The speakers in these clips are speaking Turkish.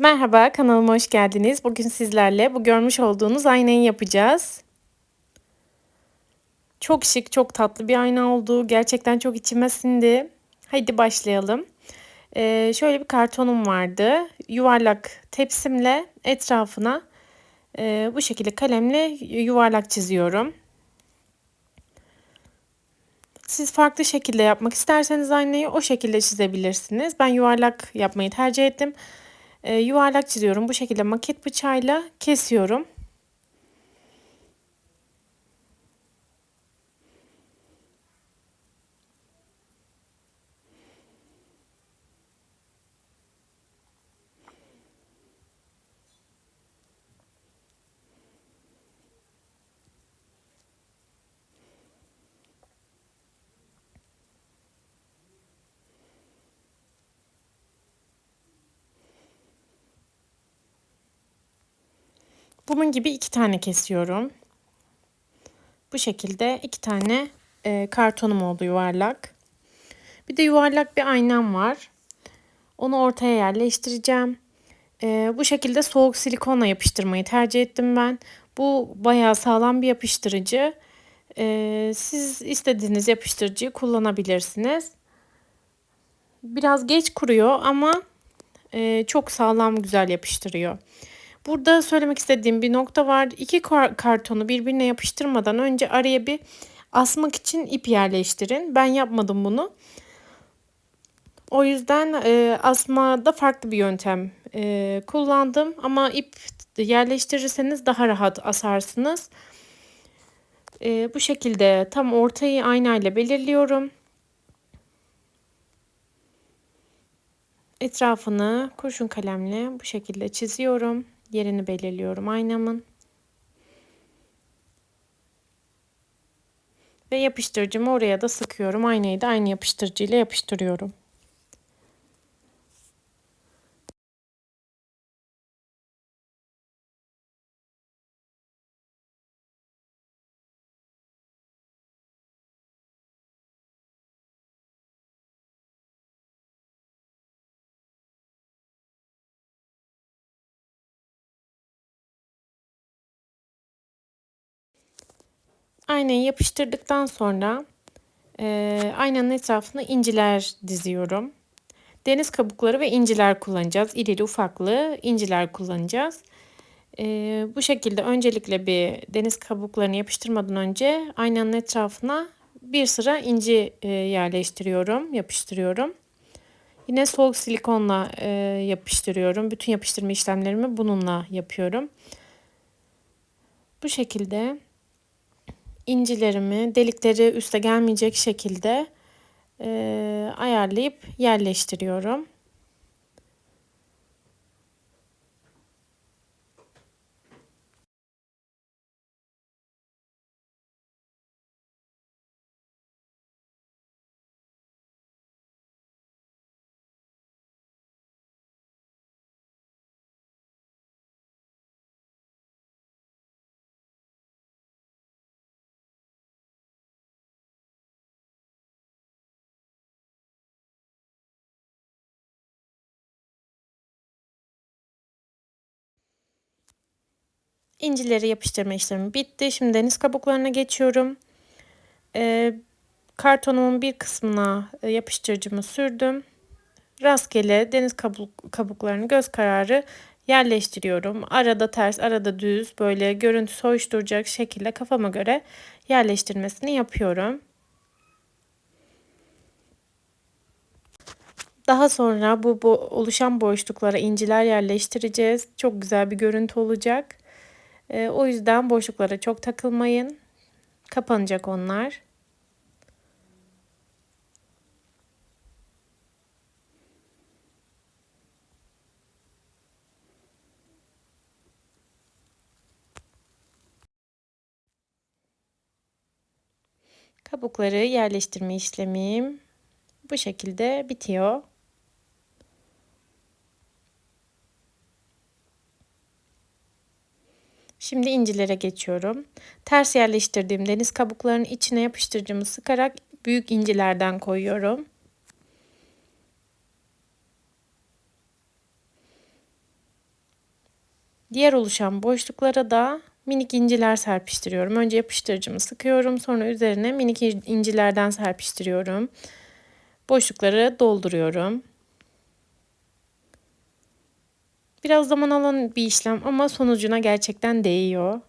Merhaba, kanalıma hoş geldiniz. Bugün sizlerle bu görmüş olduğunuz aynayı yapacağız. Çok şık, çok tatlı bir ayna oldu. Gerçekten çok içime sindi. Haydi başlayalım. Ee, şöyle bir kartonum vardı. Yuvarlak tepsimle etrafına e, bu şekilde kalemle yuvarlak çiziyorum. Siz farklı şekilde yapmak isterseniz aynayı o şekilde çizebilirsiniz. Ben yuvarlak yapmayı tercih ettim e, yuvarlak çiziyorum. Bu şekilde maket bıçağıyla kesiyorum. Bunun gibi iki tane kesiyorum. Bu şekilde iki tane e, kartonum oldu yuvarlak. Bir de yuvarlak bir aynam var. Onu ortaya yerleştireceğim. E, bu şekilde soğuk silikonla yapıştırmayı tercih ettim ben. Bu bayağı sağlam bir yapıştırıcı. E, siz istediğiniz yapıştırıcıyı kullanabilirsiniz. Biraz geç kuruyor ama e, çok sağlam güzel yapıştırıyor. Burada söylemek istediğim bir nokta var. İki kartonu birbirine yapıştırmadan önce araya bir asmak için ip yerleştirin. Ben yapmadım bunu. O yüzden e, asmada farklı bir yöntem e, kullandım. Ama ip yerleştirirseniz daha rahat asarsınız. E, bu şekilde tam ortayı aynayla belirliyorum. Etrafını kurşun kalemle bu şekilde çiziyorum yerini belirliyorum aynamın. Ve yapıştırıcımı oraya da sıkıyorum. Aynayı da aynı yapıştırıcıyla yapıştırıyorum. Aynayı yapıştırdıktan sonra e, aynanın etrafına inciler diziyorum. Deniz kabukları ve inciler kullanacağız. İrili ufaklı inciler kullanacağız. E, bu şekilde öncelikle bir deniz kabuklarını yapıştırmadan önce aynanın etrafına bir sıra inci e, yerleştiriyorum, yapıştırıyorum. Yine soğuk silikonla e, yapıştırıyorum. Bütün yapıştırma işlemlerimi bununla yapıyorum. Bu şekilde incilerimi delikleri üste gelmeyecek şekilde e, ayarlayıp yerleştiriyorum. İncileri yapıştırma işlemi bitti. Şimdi deniz kabuklarına geçiyorum. Ee, kartonumun bir kısmına e, yapıştırıcımı sürdüm. Rastgele deniz kabuk, kabuklarını göz kararı yerleştiriyorum. Arada ters, arada düz böyle görüntü hoşturacak şekilde kafama göre yerleştirmesini yapıyorum. Daha sonra bu, bu oluşan boşluklara inciler yerleştireceğiz. Çok güzel bir görüntü olacak. E, o yüzden boşluklara çok takılmayın. Kapanacak onlar. Kabukları yerleştirme işlemim bu şekilde bitiyor. Şimdi incilere geçiyorum. Ters yerleştirdiğim deniz kabuklarının içine yapıştırıcımı sıkarak büyük incilerden koyuyorum. Diğer oluşan boşluklara da minik inciler serpiştiriyorum. Önce yapıştırıcımı sıkıyorum. Sonra üzerine minik incilerden serpiştiriyorum. Boşlukları dolduruyorum. Biraz zaman alan bir işlem ama sonucuna gerçekten değiyor.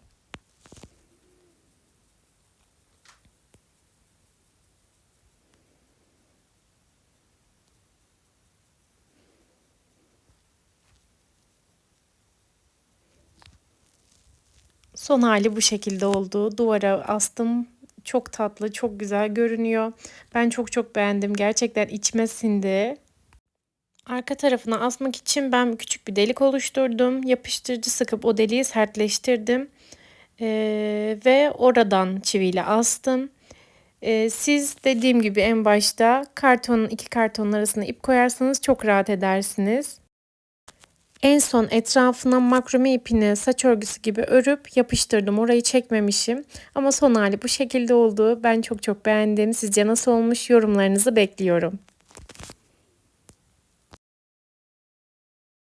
Son hali bu şekilde oldu. Duvara astım. Çok tatlı, çok güzel görünüyor. Ben çok çok beğendim. Gerçekten içime sindi. Arka tarafına asmak için ben küçük bir delik oluşturdum. Yapıştırıcı sıkıp o deliği sertleştirdim. Ee, ve oradan çiviyle astım. Ee, siz dediğim gibi en başta kartonun iki kartonun arasına ip koyarsanız çok rahat edersiniz. En son etrafına makrome ipini saç örgüsü gibi örüp yapıştırdım. Orayı çekmemişim. Ama son hali bu şekilde oldu. Ben çok çok beğendim. Sizce nasıl olmuş yorumlarınızı bekliyorum.